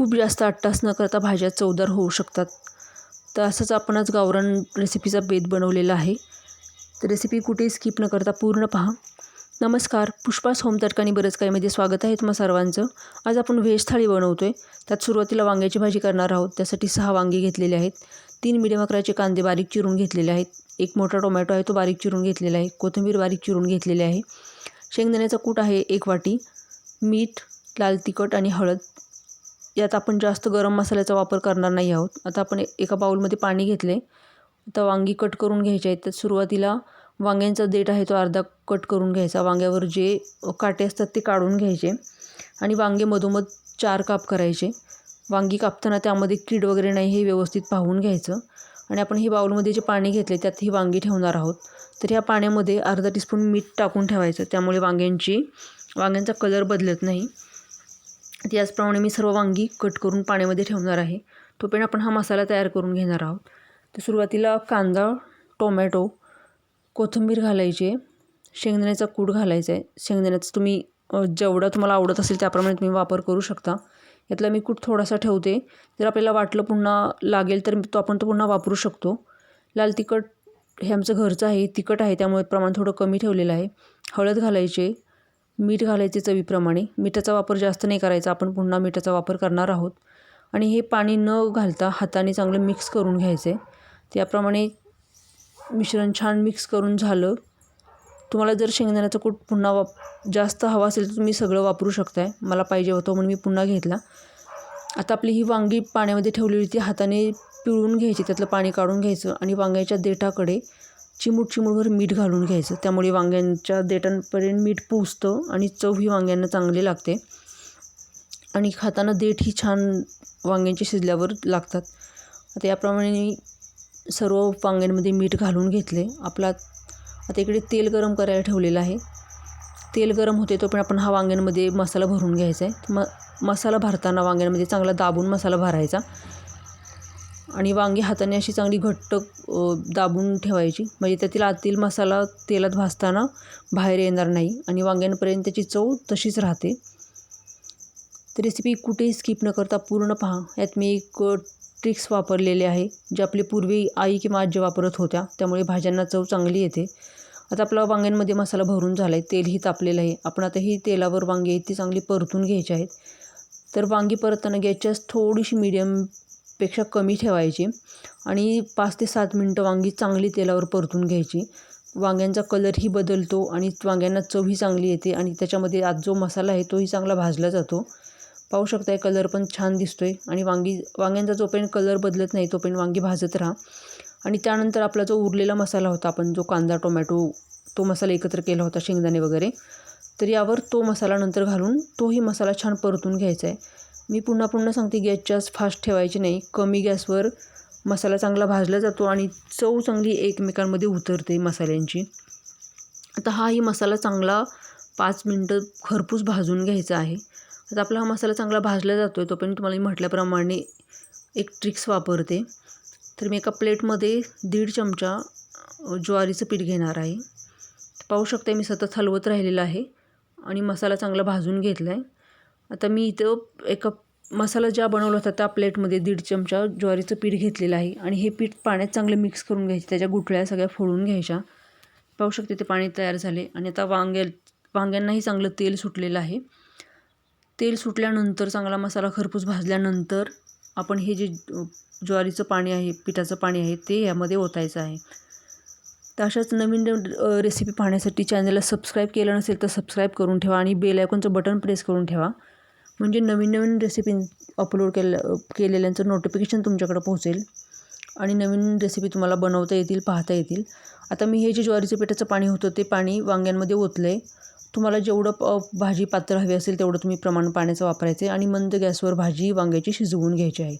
खूप जास्त आट्टास न करता भाज्या चवदार होऊ शकतात. तर असंच आपण आज गावरान रेसिपीचा बेत बनवलेला आहे. तर रेसिपी कुठेही स्किप न करता पूर्ण पहा. नमस्कार पुष्पास होम तडकानी बरंच काहीमध्ये स्वागत आहे तुम्हा सर्वांचं. आज आपण व्हेज थाळी बनवतो आहे त्यात सुरुवातीला वांग्याची भाजी करणार आहोत. त्यासाठी सहा वांगे घेतलेले आहेत. तीन मिडियम अकराचे कांदे बारीक चिरून घेतलेले आहेत. एक मोठा टोमॅटो आहे तो बारीक चिरून घेतलेला आहे. कोथिंबीर बारीक चिरून घेतलेली आहे. शेंगदाण्याचा कूट आहे एक वाटी. मीठ लाल तिखट आणि हळद. यात आपण जास्त गरम मसाल्याचा वापर करणार नाही आहोत. आता आपण एका बाऊलमध्ये पाणी घेतले. आता वांगी कट करून घ्यायचे आहेत तर सुरुवातीला वांग्यांचा देठ आहे तो अर्धा कट करून घ्यायचा. वांग्यावर जे काटे असतात ते काढून घ्यायचे. आणि वांगे मधोमध चार काप करायचे. वांगी कापताना त्यामध्ये कीड वगैरे नाही हे व्यवस्थित पाहून घ्यायचं. आणि आपण हे बाऊलमध्ये जे पाणी घेतले त्यात ही वांगी ठेवणार आहोत. तर ह्या पाण्यामध्ये अर्धा टीस्पून मीठ टाकून ठेवायचं. त्यामुळे वांग्यांची वांग्यांचा कलर बदलत नाही. त्याचप्रमाणे मी सर्व वांगी कट करून पाण्यामध्ये ठेवणार आहे. तोपर्यंत आपण हा मसाला तयार करून घेणार आहोत. तर सुरुवातीला कांदा टोमॅटो कोथिंबीर घालायची. शेंगदाण्याचा कूट घालायचा आहे. शेंगदाण्याचं तुम्ही जेवढं तुम्हाला आवडत असेल त्याप्रमाणे तुम्ही वापर करू शकता. यातला मी कूट थोडासा ठेवते. जर आपल्याला वाटलं पुन्हा लागेल तर तो आपण तो पुन्हा वापरू शकतो. लाल तिखट हे आमचं घरचं आहे तिखट आहे त्यामुळे प्रमाण थोडं कमी ठेवलेलं आहे. हळद घालायचे. मीठ घालायचे चवीप्रमाणे. मिठाचा वापर जास्त नाही करायचा. आपण पुन्हा मिठाचा वापर करणार आहोत. आणि हे पाणी न घालता हाताने चांगलं मिक्स करून घ्यायचं. आहे त्याप्रमाणे मिश्रण छान मिक्स करून झालं. तुम्हाला जर शेंगदाण्याचं कूट पुन्हा वाप जास्त हवा असेल तर तुम्ही सगळं वापरू शकताय. मला पाहिजे होतं म्हणून मी पुन्हा घेतला. आता आपली ही वांगी पाण्यामध्ये ठेवलेली ती हाताने पिळून घ्यायची. त्यातलं पाणी काढून घ्यायचं आणि वांग्याच्या देठाकडे चिमूट चिमूटभर मीठ घालून घ्यायचं. त्यामुळे वांग्यांच्या देठांपर्यंत मीठ पोचतं आणि चव ही वांग्यांना चांगली लागते. आणि खाताना देठ ही छान वांग्यांची शिजल्यावर लागतात. आता याप्रमाणे मी सर्व वांग्यांमध्ये मीठ घालून घेतले. आपला आता इकडे तेल गरम करायला ठेवलेलं आहे. तेल गरम होते तो पण आपण हा वांग्यांमध्ये मसाला भरून घ्यायचा आहे. म मसाला भरताना वांग्यांमध्ये चांगला दाबून मसाला भरायचा. आणि वांगी हाताने अशी चांगली घट्ट दाबून ठेवायची. म्हणजे त्यातील आतील मसाला तेलात भाजताना बाहेर येणार नाही आणि वांग्यांपर्यंत त्याची चव तशीच राहते. तर रेसिपी कुठेही स्किप न करता पूर्ण पहा. यात मी एक ट्रिक्स वापरलेले आहे जे आपले पूर्वी आई किंवा आजी वापरत होत्या. त्यामुळे भाज्यांना चव चांगली येते. आता आपला वांग्यांमध्ये मसाला भरून झाला आहे तेलही तापलेलं आहे. आपण आता ही तेलावर वांगी आहेत ती चांगली परतून घ्यायची आहेत. तर वांगी परतताना गॅसच्या थोडीशी पेक्षा कमी ठेवायची आणि पाच ते सात मिनटं वांगी चांगली तेलावर परतून घ्यायची. वांग्यांचा कलरही बदलतो आणि वांग्यांना चवही चांगली येते आणि त्याच्यामध्ये आज जो मसाला आहे तोही चांगला भाजला जातो. पाहू शकताय कलर पण छान दिसतो आहे आणि वांगी वांग्यांचा जोपर्यंत कलर बदलत नाही तोपर्यंत वांगी भाजत राहा. आणि त्यानंतर आपला जो उरलेला मसाला होता आपण जो कांदा टोमॅटो तो मसाला एकत्र केला होता शेंगदाणे वगैरे तर यावर तो मसाला नंतर घालून तोही मसाला छान परतून घ्यायचा आहे मी पुन्हा पुन्हा सांगते गॅसच्या फास्ट ठेवायची नाही. कमी गॅसवर मसाला चांगला भाजला जातो आणि चव चांगली एकमेकांमध्ये उतरते मसाल्यांची. आता हाही मसाला चांगला पाच मिनटं खरपूस भाजून घ्यायचा आहे. आता आपला हा मसाला चांगला भाजला जातो आहे तोपर्यंत तुम्हाला मी म्हटल्याप्रमाणे एक ट्रिक्स वापरते. तर मी एका प्लेटमध्ये दीड चमचा ज्वारीचं पीठ घेणार आहे. पाहू शकता मी सतत हलवत राहिलेलं आहे आणि मसाला चांगला भाजून घेतला आहे आता मी इथं एका मसाला ज्या बनवला होता त्या प्लेटमध्ये दीड चमचा ज्वारीचं पीठ घेतलेलं आहे. आणि हे पीठ पाण्यात चांगलं मिक्स करून घ्यायचे त्याच्या गुठळ्या सगळ्या फोडून घ्यायच्या. पाहू शकते ते पाणी तयार झाले. आणि आता वांग्या वांग्यांनाही चांगलं तेल सुटलेलं आहे. तेल सुटल्यानंतर चांगला मसाला खरपूस भाजल्यानंतर आपण हे जे ज्वारीचं पाणी आहे पिठाचं पाणी आहे ते यामध्ये ओतायचं आहे. तर अशाच नवीन रेसिपी पाहण्यासाठी चॅनलला सबस्क्राईब केलं नसेल तर सबस्क्राईब करून ठेवा आणि बेल आयकॉनचं बटन प्रेस करून ठेवा. म्हणजे नवीन नवीन रेसिपी अपलोड केल्या केलेल्यांचं नोटिफिकेशन तुमच्याकडं पोहोचेल. आणि नवीन रेसिपी तुम्हाला बनवता येतील पाहता येतील. आता मी हे जे ज्वारीचं पिठाचं पाणी होतं ते पाणी वांग्यांमध्ये ओतलं आहे तुम्हाला जेवढं भाजी पात्र हवी असेल तेवढं तुम्ही प्रमाण पाण्याचं वापरायचं आहे. आणि मंद गॅसवर भाजी वांग्याची शिजवून घ्यायची आहे.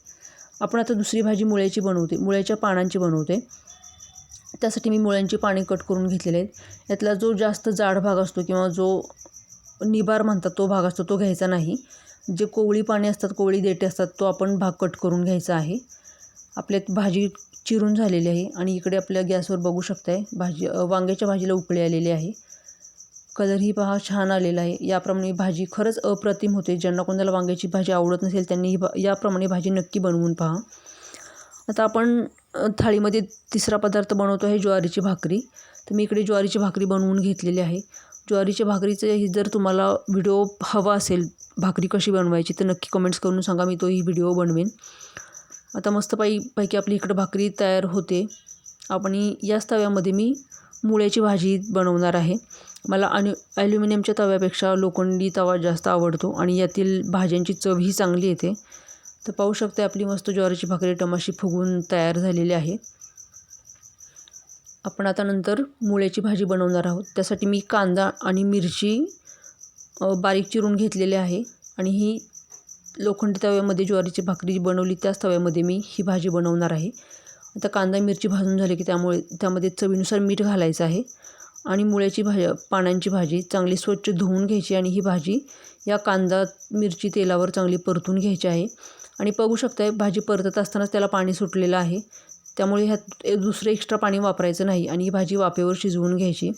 आपण आता दुसरी भाजी मुळ्याची बनवते मुळ्याच्या पानांची बनवते. त्यासाठी मी मुळ्यांची पाणी कट करून घेतलेले आहेत. यातला जो जास्त जाड भाग असतो किंवा जो निबार म्हणतात तो भाग असतो तो घ्यायचा नाही. जे कोवळी पाने असतात कोवळी देठे असतात तो आपण भाग कट करून घ्यायचा आहे. आपल्यात भाजी चिरून झालेली आहे आणि इकडे आपल्या गॅसवर बघू शकताय भाजी वांग्याच्या भाजीला उकळी आलेली आहे. कलरही पहा छान आलेला आहे. याप्रमाणे भाजी खरंच अप्रतिम होते. ज्यांना कोणाला वांग्याची भाजी आवडत नसेल त्यांनी ही भा याप्रमाणे भाजी नक्की बनवून पहा. आता आपण थाळीमध्ये तिसरा पदार्थ बनवतो आहे ज्वारीची भाकरी. तर मी इकडे ज्वारीची भाकरी बनवून घेतलेली आहे. ज्वारीच्या भाकरीचं ही जर तुम्हाला व्हिडिओ हवा असेल भाकरी कशी बनवायची तर नक्की कमेंट्स करून सांगा मी तोही व्हिडिओ बनवेन. आता मस्त पाई पैकी आपली इकडं भाकरी तयार होते. आपण याच तव्यामध्ये मी मुळ्याची भाजी बनवणार आहे. मला आणि ॲल्युमिनियमच्या तव्यापेक्षा लोखंडी तवा जास्त आवडतो आणि यातील भाज्यांची चवही चांगली येते. तर पाहू शकते आपली मस्त ज्वारीची भाकरी टमाशी फुगून तयार झालेली आहे. आपण आता नंतर मुळ्याची भाजी बनवणार आहोत. त्यासाठी मी कांदा आणि मिरची बारीक चिरून घेतलेली आहे आणि ही लोखंडी तव्यामध्ये ज्वारीची भाकरी बनवली त्याच तव्यामध्ये मी ही भाजी बनवणार आहे. आता कांदा मिरची भाजून झाली की त्यामुळे त्यामध्ये चवीनुसार मीठ घालायचं आहे आणि मुळ्याची भाज पानांची भाजी चांगली स्वच्छ धुवून घ्यायची आणि ही भाजी या कांदा मिरची तेलावर चांगली परतून घ्यायची आहे. आणि बघू शकताय भाजी परतत असतानाच त्याला पाणी सुटलेलं आहे. त्यामुळे ह्यात दुसरं एक्स्ट्रा पाणी वापरायचं नाही आणि ही भाजी वाफेवर शिजवून घ्यायची.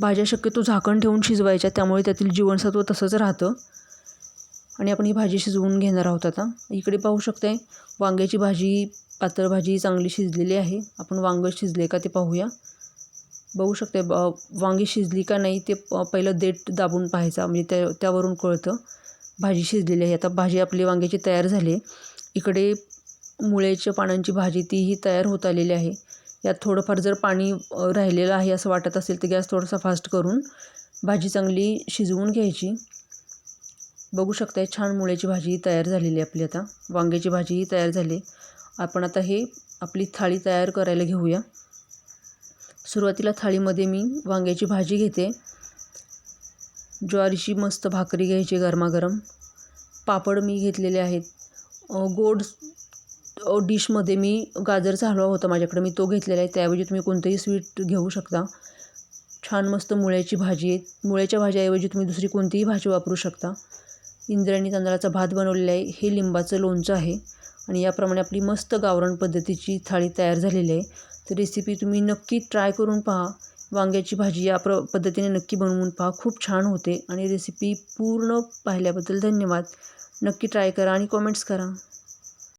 भाज्या शक्यतो झाकण ठेवून शिजवायच्या त्यामुळे त्यातील जीवनसत्व तसंच राहतं. आणि आपण ही भाजी शिजवून घेणार आहोत आता. इकडे पाहू शकताय वांग्याची भाजी पातळ भाजी चांगली शिजलेली आहे. आपण वांगं शिजले का ते पाहूया. बघू शकते ब वांगी शिजली का नाही ते प पहिलं देठ दाबून पाहायचा म्हणजे त्या त्यावरून कळतं. भाजी शिजलेली आहे. आता भाजी आपली वांग्याची तयार झाली इकडे मुळ्याच्या पानांची भाजी तीही तयार होत आलेली आहे. यात थोडंफार जर पाणी राहिलेलं आहे असं वाटत असेल तर गॅस थोडासा फास्ट करून भाजी चांगली शिजवून घ्यायची. बघू शकताय छान मुळ्याची भाजी तयार झालेली आहे आपली आता. वांग्याची भाजीही तयार झाली. आपण आता हे आपली थाळी तयार करायला घेऊया. सुरुवातीला थाळीमध्ये मी वांग्याची भाजी घेते. ज्वारीची मस्त भाकरी घ्यायची गरमागरम. पापड मी घेतलेले आहेत. गोड डिशमध्ये मी गाजरचा हलवा होता माझ्याकडे. मी तो घेतलेला आहे. त्याऐवजी तुम्ही कोणतंही स्वीट घेऊ शकता. छान मस्त मुळ्याची भाजी आहे. मुळ्याच्या भाजीऐवजी तुम्ही दुसरी कोणतीही भाजी वापरू शकता. इंद्रायणी तांदळाचा भात बनवलेला आहे. हे लिंबाचं लोणचं आहे. आणि याप्रमाणे आपली मस्त गावरण पद्धतीची थाळी तयार झालेली आहे. तर रेसिपी तुम्ही नक्की ट्राय करून पहा. वांग्याची भाजी या प्र पद्धतीने नक्की बनवून पहा. खूप छान होते. आणि रेसिपी पूर्ण पाहिल्याबद्दल धन्यवाद. नक्की ट्राय करा आणि कॉमेंट्स करा.